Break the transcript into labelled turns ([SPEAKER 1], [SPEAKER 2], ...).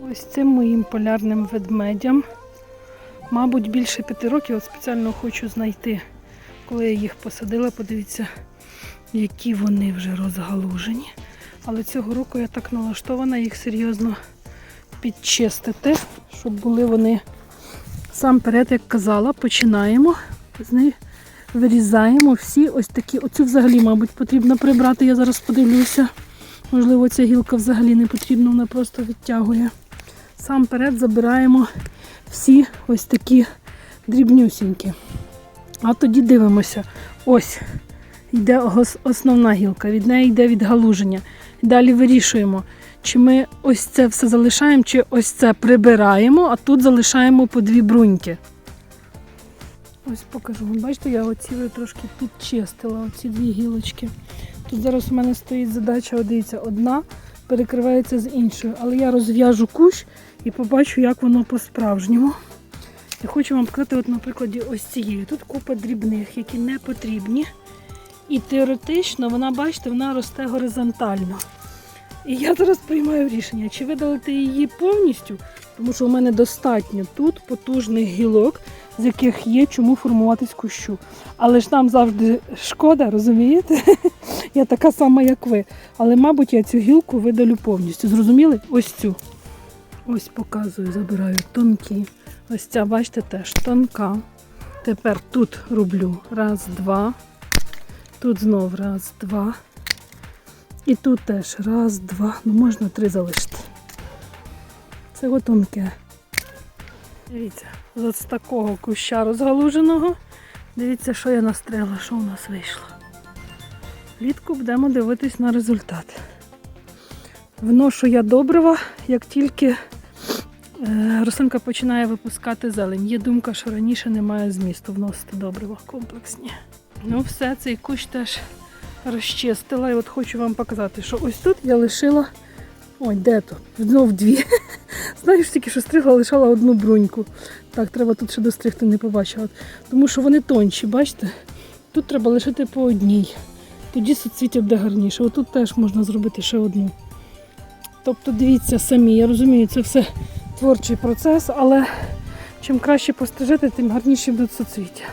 [SPEAKER 1] Ось цим моїм полярним ведмедям. Мабуть, більше п'яти років. От спеціально хочу знайти, коли я їх посадила. Подивіться, які вони вже розгалужені. Але цього року я так налаштована їх серйозно підчистити, щоб були вони сам перед, як казала, починаємо з них вирізаємо всі ось такі. Оцю взагалі, мабуть, потрібно прибрати. Я зараз подивлюся. Можливо, ця гілка взагалі не потрібна, вона просто відтягує. Сам перед забираємо всі ось такі дрібнюсінькі. А тоді дивимося. Ось йде основна гілка, від неї йде відгалуження. Далі вирішуємо, чи ми ось це все залишаємо, чи ось це прибираємо, а тут залишаємо по дві бруньки. Ось покажу. Бачите, я оці трошки підчистила, оці дві гілочки. Тут зараз у мене стоїть задача, от дивіться, одна перекривається з іншою. Але я розв'яжу кущ і побачу, як воно по-справжньому. Я хочу вам показати, от, на ось цієї. Тут купа дрібних, які не потрібні. І теоретично вона, бачите, вона росте горизонтально. І я зараз приймаю рішення, чи видалити її повністю, тому що у мене достатньо тут потужних гілок, з яких є чому формуватись кущу. Але ж нам завжди шкода, розумієте? Я така сама, як ви. Але, мабуть, я цю гілку видалю повністю. Зрозуміли? Ось цю. Ось показую, забираю тонкі. Ось ця, бачите, теж тонка. Тепер тут роблю раз, два. Тут знов раз, два. І тут теж раз, два. Ну можна три залишити. Це тонке. Дивіться, з такого куща розгалуженого. Дивіться, що я настригла, що у нас вийшло. Влітку будемо дивитись на результат. Вношу я добрива, як тільки е, рослинка починає випускати зелень. Є думка, що раніше немає змісту вносити добрива комплексні. Ну, все, цей кущ теж розчистила. І от хочу вам показати, що ось тут я лишила. Ой, де то? Знов дві. Знаєш, тільки що стригла, лишала одну бруньку. Так, треба тут ще достригти, не побачила. Тому що вони тонші, бачите? Тут треба лишити по одній. Тоді суцвіття буде гарніше. Отут теж можна зробити ще одну. Тобто, дивіться самі, я розумію, це все творчий процес, але чим краще пострижете, тим гарніші будуть суцвіття.